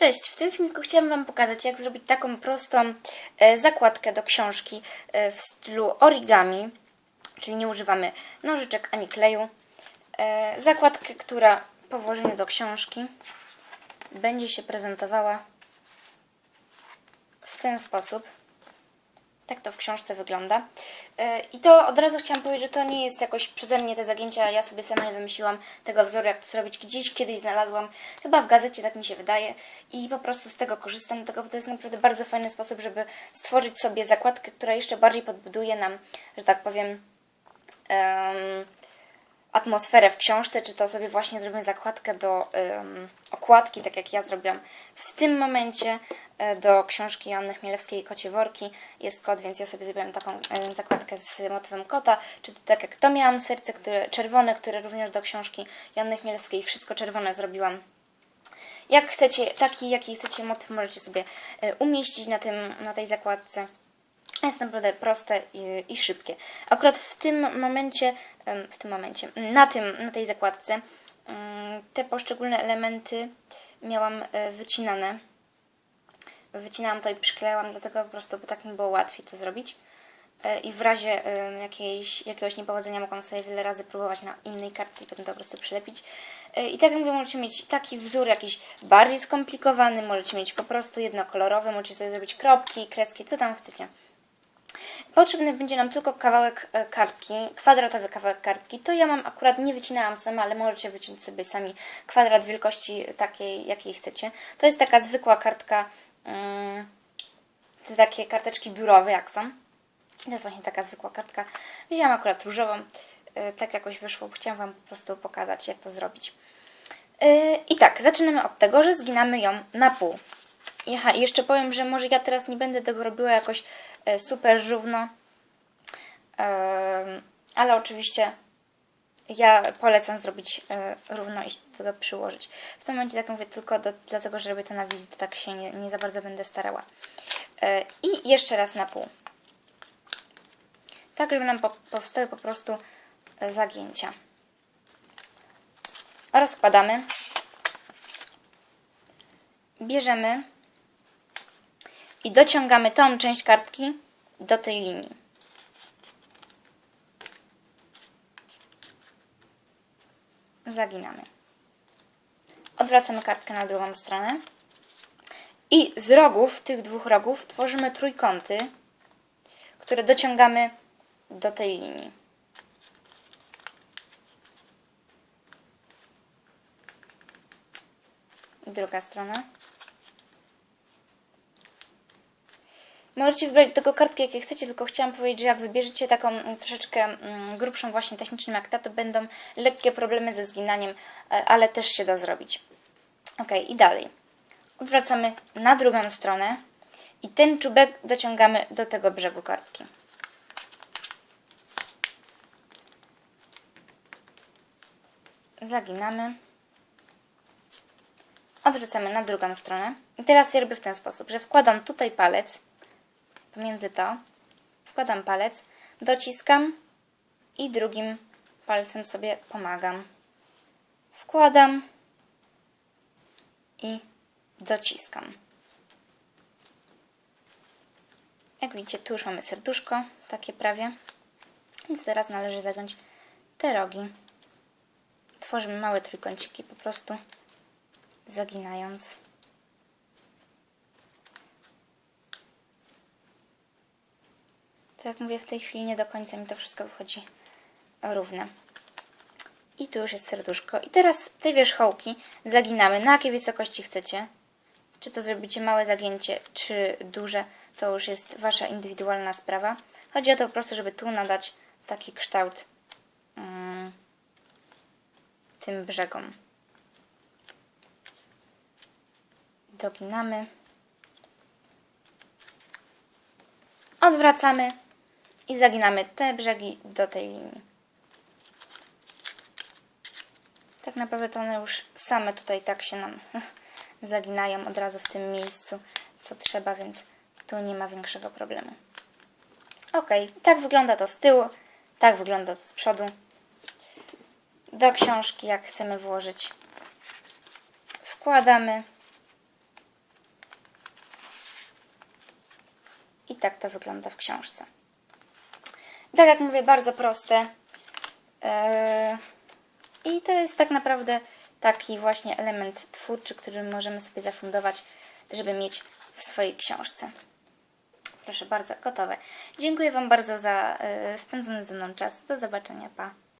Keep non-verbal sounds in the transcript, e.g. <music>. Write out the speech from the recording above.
Cześć, w tym filmiku chciałam Wam pokazać, jak zrobić taką prostą e, zakładkę do książki e, w stylu origami, czyli nie używamy nożyczek ani kleju. E, zakładkę, która po włożeniu do książki będzie się prezentowała w ten sposób. Tak to w książce wygląda. E, I to od razu chciałam powiedzieć, że to nie jest jakoś przeze mnie te zagięcia. Ja sobie sama nie wymyśliłam tego wzoru, jak to zrobić. Gdzieś kiedyś znalazłam, chyba w gazecie, tak mi się wydaje. I po prostu z tego korzystam, dlatego to jest naprawdę bardzo fajny sposób, żeby stworzyć sobie zakładkę, która jeszcze bardziej podbuduje nam, że tak powiem, em, atmosferę w książce, czy to sobie właśnie zrobimy zakładkę do em, okładki, tak jak ja zrobiłam w tym momencie e, do książki Joanny Chmielewskiej Kocie Worki. Jest kot, więc ja sobie zrobiłam taką e, zakładkę z motywem kota, czy to tak jak to miałam serce które, czerwone, które również do książki Joanny Chmielewskiej wszystko czerwone zrobiłam. Jak chcecie, taki jaki chcecie motyw możecie sobie e, umieścić na, tym, na tej zakładce. Jest naprawdę proste i, i szybkie. Akurat w tym momencie, w tym momencie, na tym, na tej zakładce te poszczególne elementy miałam e, wycinane. Wycinałam to i przyklejałam, dlatego po prostu, bo tak mi było łatwiej to zrobić. E, I w razie jakiejś, jakiegoś niepowodzenia mogłam sobie wiele razy próbować na innej kartce i potem to po prostu przylepić. E, I tak jak mówię, możecie mieć taki wzór jakiś bardziej skomplikowany, możecie mieć po prostu jednokolorowy, możecie sobie zrobić kropki, kreski, co tam chcecie. Potrzebny będzie nam tylko kawałek e, kartki, kwadratowy kawałek kartki. To ja mam akurat, nie wycinałam sama, ale możecie wyciąć sobie sami kwadrat wielkości takiej, jakiej chcecie. To jest taka zwykła kartka, mm, te takie karteczki biurowe jak są. To jest właśnie taka zwykła kartka. Wzięłam akurat różową, e, tak jakoś wyszło. Chciałam Wam po prostu pokazać, jak to zrobić. E, I tak, zaczynamy od tego, że zginamy ją na pół. Aha, jeszcze powiem, że może ja teraz nie będę tego robiła jakoś e, super równo, ale oczywiście ja polecam zrobić e, równo i do tego przyłożyć. W tym momencie tak mówię tylko do, dlatego, że robię to na wizji, to tak się nie, nie za bardzo będę starała. E, I jeszcze raz na pół. Tak, żeby nam po, powstały po prostu zagięcia. Rozkładamy. Bierzemy i dociągamy tą część kartki do tej linii. Zaginamy. Odwracamy kartkę na drugą stronę. I z rogów, tych dwóch rogów, tworzymy trójkąty, które dociągamy do tej linii. Druga strona. Możecie wybrać tego kartki, jakie chcecie, tylko chciałam powiedzieć, że jak wybierzecie taką mm, troszeczkę mm, grubszą właśnie techniczną jak ta, to będą lekkie problemy ze zginaniem, e, ale też się da zrobić. Ok, i dalej. Odwracamy na drugą stronę i ten czubek dociągamy do tego brzegu kartki. Zaginamy. Odwracamy na drugą stronę. I teraz ja robię w ten sposób, że wkładam tutaj palec pomiędzy to, wkładam palec, dociskam i drugim palcem sobie pomagam. Wkładam i dociskam. Jak widzicie, tu już mamy serduszko, takie prawie. Więc teraz należy zagiąć te rogi. Tworzymy małe trójkąciki po prostu zaginając. To jak mówię, w tej chwili nie do końca mi to wszystko wychodzi równe. I tu już jest serduszko. I teraz te wierzchołki zaginamy na jakiej wysokości chcecie. Czy to zrobicie małe zagięcie, czy duże, to już jest Wasza indywidualna sprawa. Chodzi o to po prostu, żeby tu nadać taki kształt mm, tym brzegom. Doginamy. Odwracamy i zaginamy te brzegi do tej linii. Tak naprawdę to one już same tutaj tak się nam <laughs> zaginają od razu w tym miejscu, co trzeba, więc tu nie ma większego problemu. Ok, tak wygląda to z tyłu, tak wygląda to z przodu. Do książki, jak chcemy włożyć, wkładamy. I tak to wygląda w książce. Tak jak mówię, bardzo proste. Eee, I to jest tak naprawdę taki właśnie element twórczy, który możemy sobie zafundować, żeby mieć w swojej książce. Proszę bardzo, gotowe. Dziękuję Wam bardzo za e, spędzony ze mną czas. Do zobaczenia, pa.